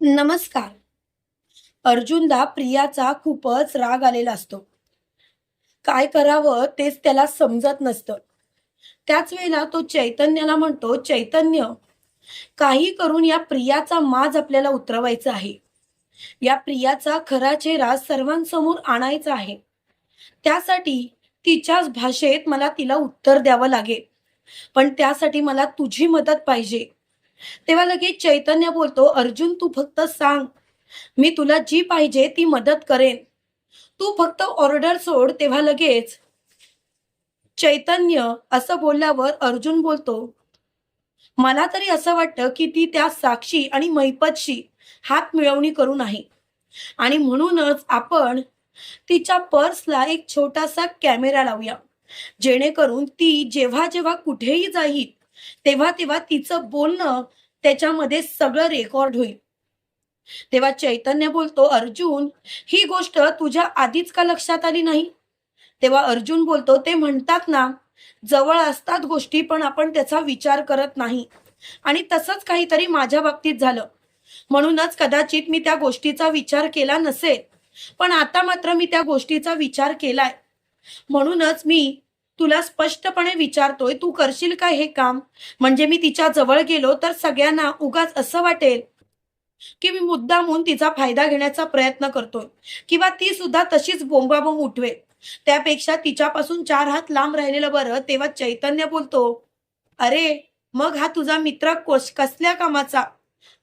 नमस्कार. अर्जुनला प्रियाचा खूपच राग आलेला असतो. काय करावं तेच त्याला समजत नसतं. त्याच वेळेला तो चैतन्याला म्हणतो चैतन्य काही करून या प्रियाचा माज आपल्याला उतरवायचा आहे. या प्रियाचा खरा चेहरा सर्वांसमोर आणायचा आहे. त्यासाठी तिच्याच भाषेत मला तिला उत्तर द्यावं लागेल. पण त्यासाठी मला तुझी मदत पाहिजे. तेव्हा लगेच चैतन्य बोलतो अर्जुन तू फक्त सांग. मी तुला जी पाहिजे ती मदत करेन. तू फक्त ऑर्डर सोड. तेव्हा लगेच चैतन्य असं बोलल्यावर अर्जुन बोलतो मला तरी असं वाटतं की ती त्या साक्षी आणि मैपतशी हात मिळवणी करून आहे आणि म्हणूनच आपण तिच्या पर्सला एक छोटासा कॅमेरा लावूया. जेणेकरून ती जेव्हा जेव्हा कुठेही जाईल तेव्हा तेव्हा तिचं बोलणं त्याच्यामध्ये सगळं रेकॉर्ड होईल. तेव्हा चैतन्य बोलतो अर्जुन ही गोष्ट तुझ्या आधीच का लक्षात आली नाही? तेव्हा अर्जुन बोलतो ते म्हणतात ना जवळ असतात गोष्टी पण आपण त्याचा विचार करत नाही. आणि तसंच काहीतरी माझ्या बाबतीत झालं. म्हणूनच कदाचित मी त्या गोष्टीचा विचार केला नसेल पण आता मात्र मी त्या गोष्टीचा विचार केलाय. म्हणूनच मी तुला स्पष्टपणे विचारतोय तू करशील का हे काम? म्हणजे मी तिच्या जवळ गेलो तर सगळ्यांना उगाच असं वाटेल की मी मुद्दामून तिचा फायदा घेण्याचा प्रयत्न करतोय. किंवा ती सुद्धा तशीच बोंबाबोंब उठवेल. त्यापेक्षा तिच्यापासून चार हात लांब राहिलेलं बरं तेव्हा चैतन्य बोलतो अरे मग हा तुझा मित्र कोस कसल्या कामाचा?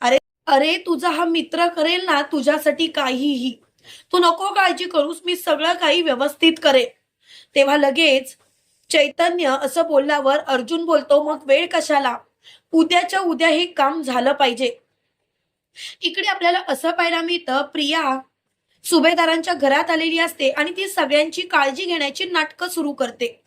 अरे अरे तुझा हा मित्र करेल ना तुझ्यासाठी काहीही. तू नको काळजी करूस मी सगळं काही व्यवस्थित करेन. तेव्हा लगेच चैतन्य असं बोलल्यावर अर्जुन बोलतो मग वेळ कशाला? उद्याच्या उद्या हे काम झालं पाहिजे. इकडे आपल्याला असं पाहायला मिळतं प्रिया सुभेदारांच्या घरात आलेली असते आणि ती सगळ्यांची काळजी घेण्याची नाटकं सुरू करते.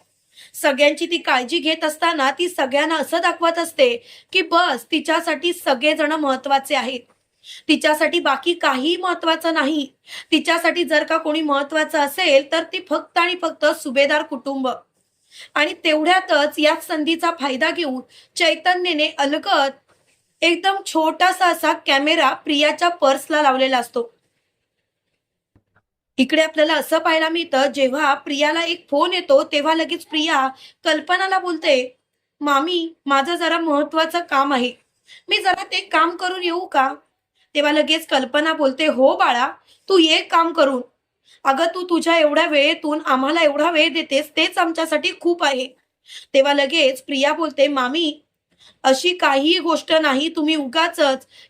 सगळ्यांची ती काळजी घेत असताना ती सगळ्यांना असं दाखवत असते की बस तिच्यासाठी सगळेजण महत्त्वाचे आहेत. तिच्यासाठी बाकी काही महत्वाचं नाही. तिच्यासाठी जर का कोणी महत्वाचं असेल तर ती फक्त आणि फक्त सुभेदार कुटुंब. आणि तेवढ्यातच याच संधीचा फायदा घेऊन चैतन्यने अलगत एकदम छोटासा असा कॅमेरा प्रियाच्या पर्सला लावलेला असतो. इकडे आपल्याला असं पाहायला मिळतं जेव्हा प्रियाला एक फोन येतो तेव्हा लगेच प्रिया कल्पनाला बोलते मामी माझं जरा महत्वाचं काम आहे. मी जरा ते काम करून येऊ का? तेव्हा लगेच कल्पना बोलते हो बाळा तू ये काम करून. अगं तू तुझ्या एवढ्या वेळेतून आम्हाला एवढा वेळ देतेस तेच आमच्यासाठी खूप आहे. तेव्हा लगेच प्रिया बोलते मामी अशी काहीही गोष्ट नाही तुम्ही उगाच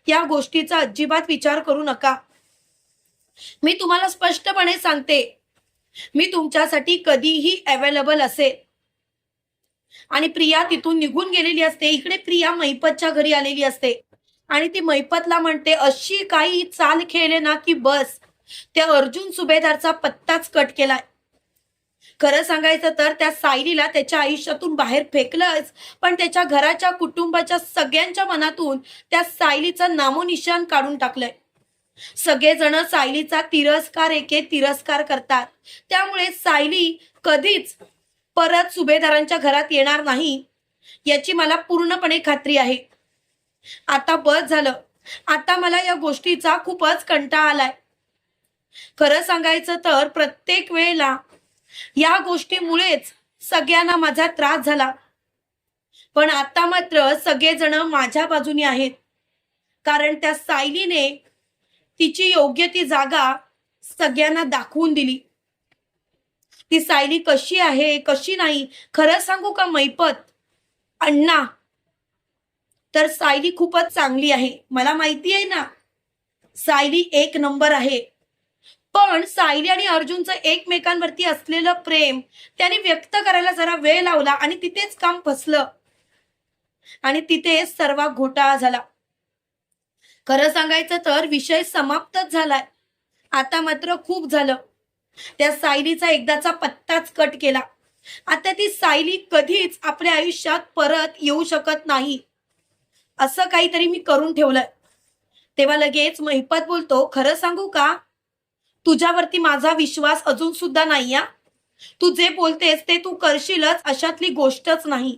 या गोष्टीचा अजिबात विचार करू नका. मी तुम्हाला स्पष्टपणे सांगते मी तुमच्यासाठी कधीही अवेलेबल असेल. आणि प्रिया तिथून निघून गेलेली असते. इकडे प्रिया मैपतच्या घरी आलेली असते. आणि ती मैपतला म्हणते अशी काही चाल खेळले ना की बस. त्या अर्जुन सुभेदारचा पत्ताच कट केलाय खरं सांगायचं तर त्या सायलीला त्याच्या आयुष्यातून बाहेर फेकलंच पण त्याच्या घराच्या कुटुंबाच्या सगळ्यांच्या मनातून त्या सायलीचं नामोनिशान काढून टाकलंय. सगळेजण सायलीचा तिरस्कार एके तिरस्कार करतात. त्यामुळे सायली कधीच परत सुभेदारांच्या घरात येणार नाही याची मला पूर्णपणे खात्री आहे. आता बस झालं. आता मला या गोष्टीचा खूपच कंटाळा आलाय. खरं सांगायचं तर प्रत्येक वेळेला या गोष्टीमुळेच सगळ्यांना माझा त्रास झाला. पण आता मात्र सगळेजण माझ्या बाजूने आहेत. कारण त्या सायलीने तिची योग्य ती जागा सगळ्यांना दाखवून दिली. ती सायली कशी आहे कशी नाही खरं सांगू का मैपत? अण्णा तर सायली खूपच चांगली आहे. मला माहिती आहे ना सायली एक नंबर आहे. पण सायली आणि अर्जुनचं एकमेकांवरती असलेलं प्रेम त्याने व्यक्त करायला जरा वेळ लावला आणि तिथेच काम फसलं. आणि तिथेच सर्व घोटाळा झाला. खरं सांगायचं तर विषय समाप्तच झालाय. आता मात्र खूप झालं. त्या सायलीचा एकदाचा पत्ताच कट केला. आता ती सायली कधीच आपल्या आयुष्यात परत येऊ शकत नाही. असं काहीतरी मी करून ठेवलंय. तेव्हा लगेच महिपत बोलतो खरं सांगू का? तुझ्यावरती माझा विश्वास अजून सुद्धा नाही तू जे बोलतेस ते तू करशीलच अशातली गोष्टच नाही.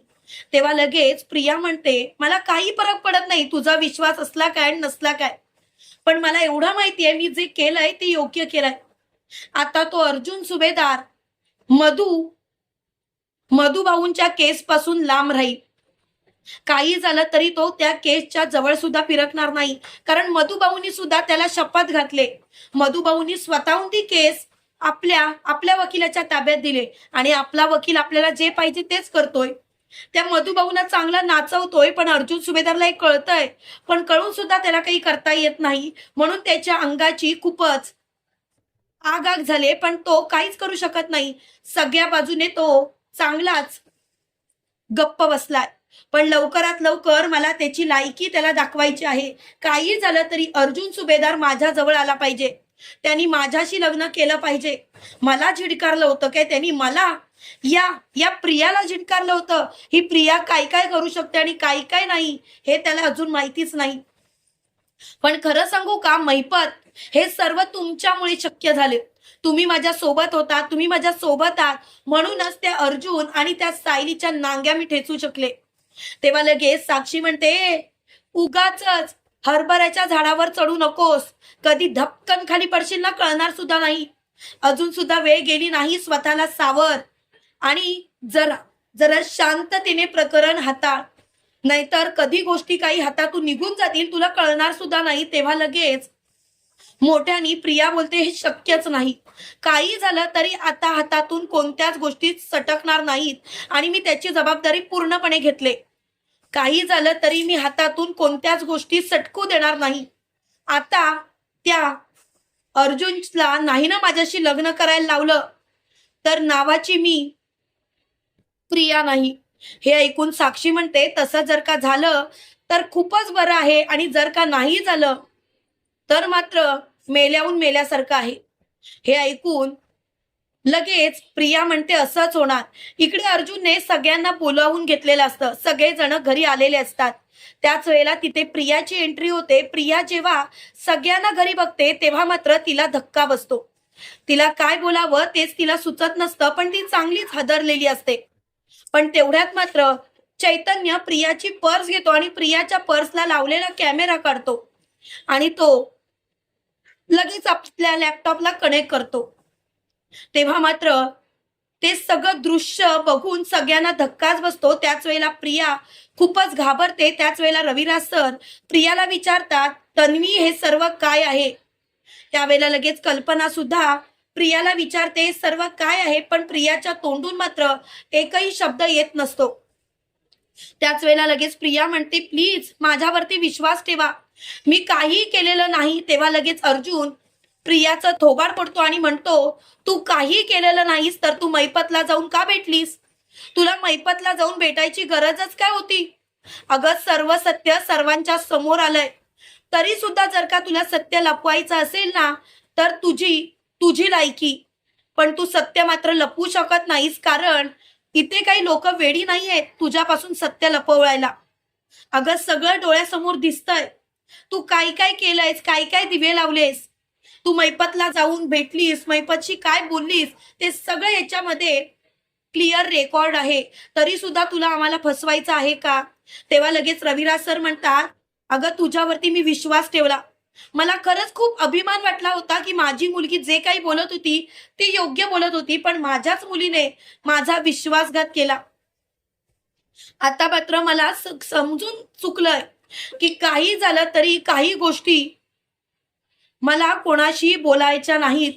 तेव्हा लगेच प्रिया म्हणते मला काही फरक पडत नाही तुझा विश्वास असला काय नसला काय. पण मला एवढं माहितीये मी जे केलंय ते योग्य केलंय. आता तो अर्जुन सुभेदार मधू मधुभाऊंच्या केस पासून लांब राहील. काही झालं तरी तो त्या केसच्या जवळ सुद्धा फिरकणार नाही. कारण मधुभाऊनी सुद्धा त्याला शपथ घातले. मधुभाऊंनी स्वतःहून ती केस आपल्या आपल्या वकिलाच्या ताब्यात दिले आणि आपला वकील आपल्याला जे पाहिजे तेच करतोय. त्या मधुभाऊंना चांगला नाचवतोय पण अर्जुन सुभेदारला हे कळतंय. पण कळून सुद्धा त्याला काही करता येत नाही. म्हणून त्याच्या अंगाची खूपच आग आग झाले पण तो काहीच करू शकत नाही. सगळ्या बाजूने तो चांगलाच गप्प बसलाय. पण लवकरात लवकर मला त्याची लायकी त्याला दाखवायची आहे. काही झालं तरी अर्जुन सुभेदार माझ्या जवळ आला पाहिजे. त्यांनी माझ्याशी लग्न केलं पाहिजे. मला झिडकारलं होतं काय? त्यांनी मला या या प्रियाला झिडकारलं होतं. ही प्रिया काय काय करू शकते आणि काय काय नाही हे त्याला अजून माहितीच नाही. पण खरं सांगू का मैपत हे सर्व तुमच्यामुळे शक्य झाले. तुम्ही माझ्या सोबत होता तुम्ही माझ्या सोबत आहात. म्हणूनच त्या अर्जुन आणि त्या सायलीच्या नांग्या मी ठेचू शकले. तेव्हा लगेच साक्षी म्हणते उगाच हरभऱ्याच्या झाडावर चढू नकोस. कधी धपकन खाली पडशील ना कळणार सुद्धा नाही. अजून सुद्धा वेळ गेली नाही स्वतःला सावर. आणि जरा जरा शांततेने प्रकरण हाताळ. नाहीतर कधी गोष्टी काही हातातून निघून जातील तुला कळणार सुद्धा नाही. तेव्हा लगेच मोठ्यानी प्रिया बोलते हे शक्यच नाही. काही झालं तरी आता हातातून कोणत्याच गोष्टी सटकणार नाहीत आणि मी त्याची जबाबदारी पूर्णपणे घेतले. काही झालं तरी मी हातातून कोणत्याच गोष्टी सटकू देणार नाही. आता त्या अर्जुनला नाही ना माझ्याशी लग्न करायला लावलं तर नावाची मी प्रिया नाही. हे ऐकून साक्षी म्हणते तसं जर का झालं तर खूपच बरं आहे आणि जर का नाही झालं तर मात्र मेल्याहून मेल्यासारखं आहे. हे ऐकून लगेच प्रिया म्हणते असंच होणार. इकडे अर्जुनने सगळ्यांना बोलावून घेतलेलं असतं. सगळेजण घरी आलेले असतात. त्याच वेळेला तिथे प्रियाची एंट्री होते. प्रिया जेव्हा सगळ्यांना घरी बघते तेव्हा मात्र तिला धक्का बसतो. तिला काय बोलावं तेच तिला सुचत नसतं पण ती चांगलीच हदरलेली असते. पण तेवढ्यात मात्र चैतन्य प्रियाची पर्स घेतो आणि प्रियाच्या पर्सला लावलेला कॅमेरा काढतो. आणि तो लगेच आपल्या लॅपटॉपला कनेक्ट करतो. तेव्हा मात्र ते सगळं दृश्य बघून सगळ्यांना धक्काच बसतो. त्याच वेळेला प्रिया खूपच घाबरते. त्याच वेळेला रविराज सर प्रियाला विचारतात तन्वी हे सर्व काय आहे? त्यावेळेला लगेच कल्पना सुद्धा प्रियाला विचारते सर्व काय आहे? पण प्रियाच्या तोंडून मात्र एकही शब्द येत नसतो. त्याच वेळेला लगेच प्रिया म्हणते प्लीज माझ्यावरती विश्वास ठेवा. मी काही केलेलं नाही. तेव्हा लगेच अर्जुन प्रियाचा थोबाड पडतो आणि म्हणतो तू काही केलेलं नाहीस तर तू मैपतला जाऊन का भेटलीस? तुला मैपतला जाऊन भेटायची गरजच काय होती? अगं सर्व सत्य सर्वांच्या समोर आलंय. तरी सुद्धा जर का तुला सत्य लपवायचं असेल ना तर तुझी तुझी लायकी. पण तू सत्य मात्र लपवू शकत नाहीस कारण इथे काही लोक वेडी नाही आहेत तुझ्यापासून सत्य लपवायला अगं सगळं डोळ्यासमोर दिसतंय. तू काय काय केलंयस काय काय दिवे लावलेस? तू मैपतला जाऊन भेटलीस मैपतशी काय बोललीस? ते सगळं याच्यामध्ये क्लिअर रेकॉर्ड आहे. तरी सुद्धा तुला आम्हाला फसवायचं आहे का? तेव्हा लगेच रविराज सर म्हणतात अगं तुझ्यावरती मी विश्वास ठेवला. मला खरंच खूप अभिमान वाटला होता की माझी मुलगी जे काही बोलत होती ती योग्य बोलत होती पण माझ्याच मुलीने माझा विश्वासघात केला. आता मात्र मला समजून चुकलंय की काही झालं तरी काही गोष्टी मला कोणाशी बोलायच्या नाहीत.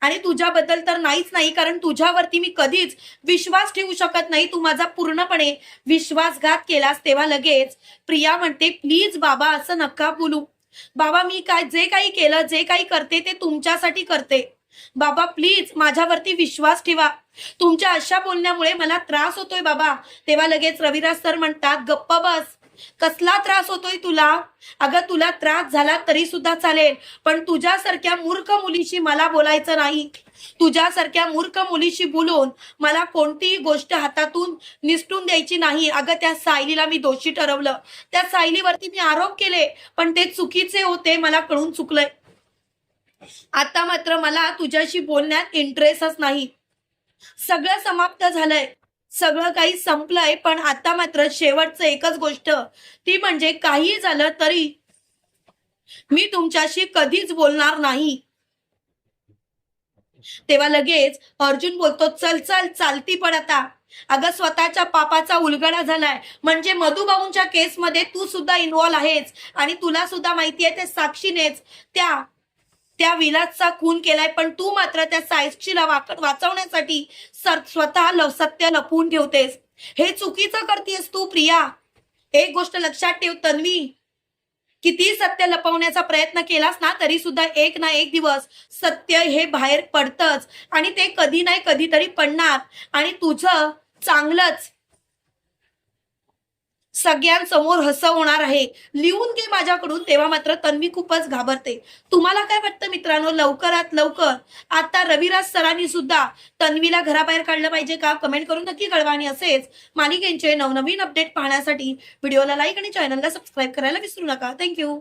आणि तुझ्याबद्दल तर नाहीच नाही कारण तुझ्यावरती मी कधीच विश्वास ठेवू शकत नाही. तू माझा पूर्णपणे विश्वासघात केलास तेव्हा लगेच प्रिया म्हणते प्लीज बाबा असं नका बोलू. बाबा मी काय जे काही केलं जे काही करते ते तुमच्यासाठी करते. बाबा प्लीज माझ्यावरती विश्वास ठेवा. तुमच्या अशा बोलण्यामुळे मला त्रास होतोय बाबा. तेव्हा लगेच रविराज सर म्हणतात गप्प बस. कसला त्रास होतोय तुला? अगं तुला त्रास झाला तरी सुद्धा चालेल पण तुझ्यासारख्या मूर्ख मुलीशी मला बोलायचं नाही. तुझ्यासारख्या मूर्ख मुलीशी बोलून मला कोणतीही गोष्ट हातातून निसटून द्यायची नाही. अगं त्या सायलीला मी दोषी ठरवलं. त्या सायलीवरती मी आरोप केले पण ते चुकीचे होते मला कळून चुकलंय. आता मात्र मला तुझ्याशी बोलण्यात इंटरेस्टच नाही. सगळं समाप्त झालंय. सगळं काही संपलंय पण आता मात्र शेवटचं एकच गोष्ट ती म्हणजे काही झालं तरी मी तुमच्याशी कधीच बोलणार नाही. तेव्हा लगेच अर्जुन बोलतो चल चल चालती पण आता. अगं स्वतःच्या पापाचा उलगडा झालाय. म्हणजे मधुबाऊंच्या केसमध्ये तू सुद्धा इन्वॉल्व्ह आहेस आणि तुला सुद्धा माहिती आहे ते साक्षीनेच त्या त्या विलासचा खून केलाय पण तू मात्र त्या सायशीला वाक वाचवण्यासाठी सर- स्वतः ल- सत्य लपवून ठेवतेस. हे चुकीचं करतेस तू प्रिया. एक गोष्ट लक्षात ठेव तन्वी. किती सत्य लपवण्याचा प्रयत्न केलास ना तरी सुद्धा एक ना एक दिवस सत्य हे बाहेर पडतच. आणि ते कधी नाही कधीतरी पडणार. आणि तुझं चांगलंच सगळ्यांसमोर हसवणार होणार आहे. लिहून घे माझ्याकडून तेव्हा मात्र तन्वी खूपच घाबरते. तुम्हाला काय वाटतं मित्रांनो? लवकरात लवकर. आता रविराज सरांनी सुद्धा तन्वीला घराबाहेर काढलं पाहिजे का? कमेंट करून नक्की कळवा आणि असेच. मालिकेंचे नवनवीन अपडेट पाहण्यासाठी व्हिडिओला लाईक आणि चॅनलला सबस्क्राईब करायला विसरू नका. थँक्यू